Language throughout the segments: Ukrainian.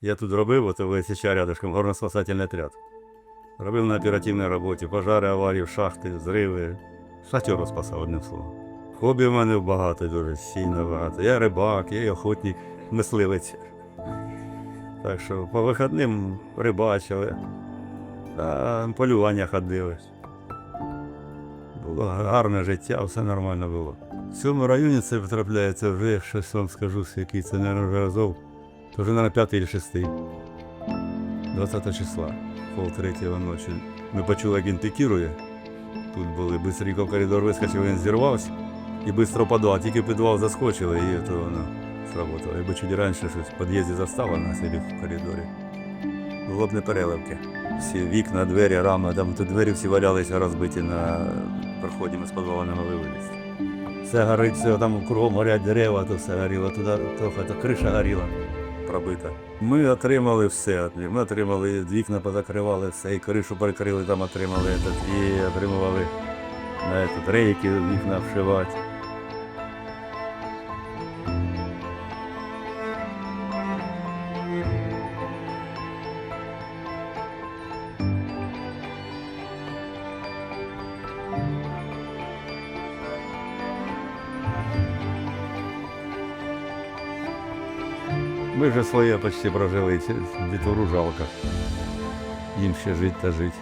Я тут робив, от в ВСЧ рядышком, горно-спасательний отряд. Робив на оперативній роботі, пожари, аварії, шахти, зриви. Шахтер спасав одним словом. Хобі в мене багато, дуже сильно багато. Я рибак, я охотник, мисливець. Так що по вихідним рибачили, а полювання ходили. Було гарне життя, все нормально було. В цьому районі це потрапляється вже, щось вам скажу, який це не разов. То вже, на п'ятий чи шестий. 20 числа, пол третього ночі. Ми почули, як він. Тут були, бистренько в коридор вискочив, він зірвався і швидко подвал. Тільки підвал заскочили, і то воно сработало. Якби чуть раніше щось в під'їзді застало нас або в коридорі. Було переливки. Всі вікна, двері, рами, там тут двері всі валялися розбиті на проході, ми з підвалу не могли вилізти. Все горить, все там кругом горять дерева, то все горіло, туди трохи то криша горіла, пробита. Ми отримали все. Ми отримали вікна, позакривали все, і кришу перекрили, там отримали і отримували рейки вікна вшивати. Ми вже своє почти прожили, дітвору жалко. Їм ще жити та жити.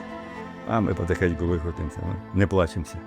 А ми потихеньку викрутимося, не плачемося.